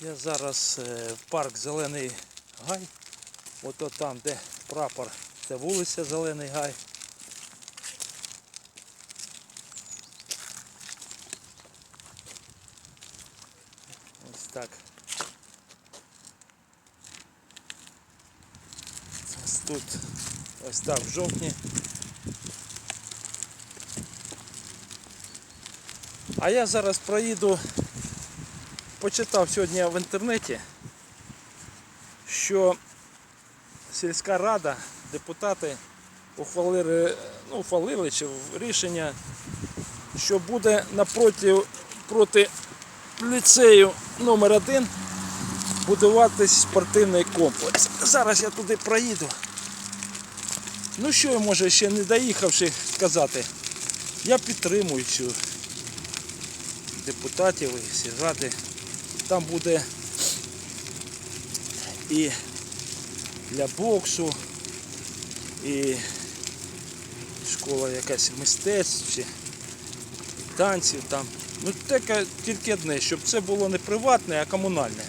Я зараз е, в парк Зелений Гай. Ото там, де прапор, це вулиця Зелений Гай. Ось так. Ось тут, ось так в жовтні. А я зараз проїду, почитав сьогодні в інтернеті, що сільська рада, депутати ухвалили, ну, ухвалили чи рішення, що буде напроти проти ліцею номер 1 будуватись спортивний комплекс. Зараз я туди проїду. Ну що я можу ще не доїхавши сказати? Я підтримую цю депутатів і сільради. Там буде і для боксу, і школа якась мистецтв, чи танців там. Ну таке тільки одне, щоб це було не приватне, а комунальне.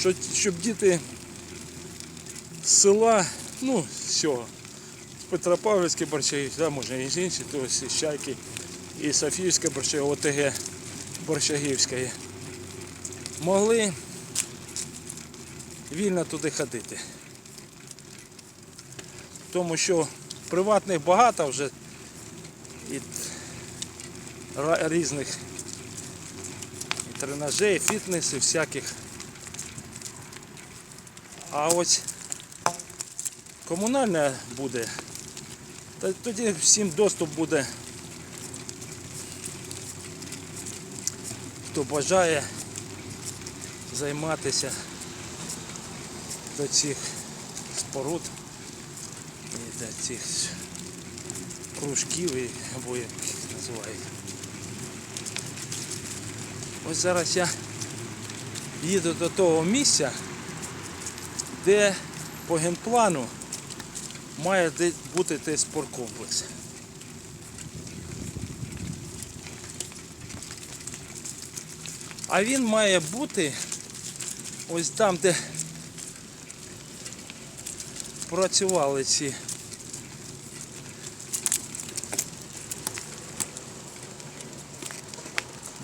Щоб, щоб діти з села, ну, з цього, Петропавлівське Борщагівське, да, може і з інші, то із Чайки, і Софіївське Борщагівське, ОТГ Борщагівське. Могли вільно туди ходити. Тому що приватних багато вже і різних і тренажей, фітнесів всяких. А ось комунальне буде, тоді всім доступ буде, хто бажає займатися до цих споруд і до цих кружків, або як їх називають. Ось зараз я їду до того місця, де по генплану має бути той спорткомплекс. А він має бути ось там, де працювали ці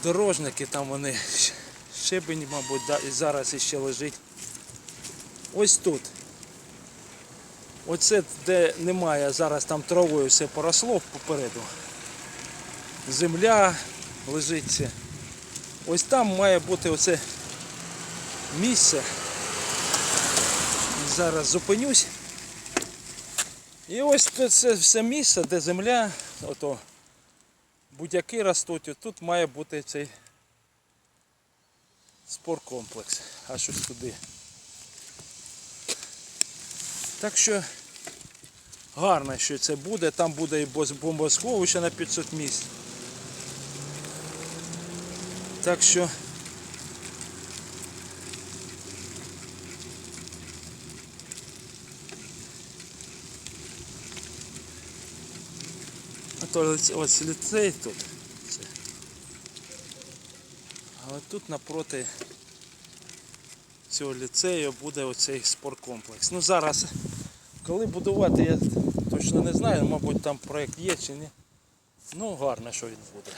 дорожники, там вони щебень, мабуть, і зараз іще лежить. Ось тут. Оце де немає, зараз там травою все поросло попереду. Земля лежить. Ось там має бути оце місце. Зараз зупинюсь. І ось це все місце, де земля, ото будь-які ростуть, тут має бути цей спорткомплекс. Аж ось туди. Так що гарно, що це буде. Там буде і бос- бомбосховище на 500 місць. Так що А ось ліцей тут. А от тут напроти цього ліцею буде оцей спорткомплекс. Ну зараз, коли будувати, я точно не знаю, мабуть там проєкт є чи ні. Ну гарно, що він буде.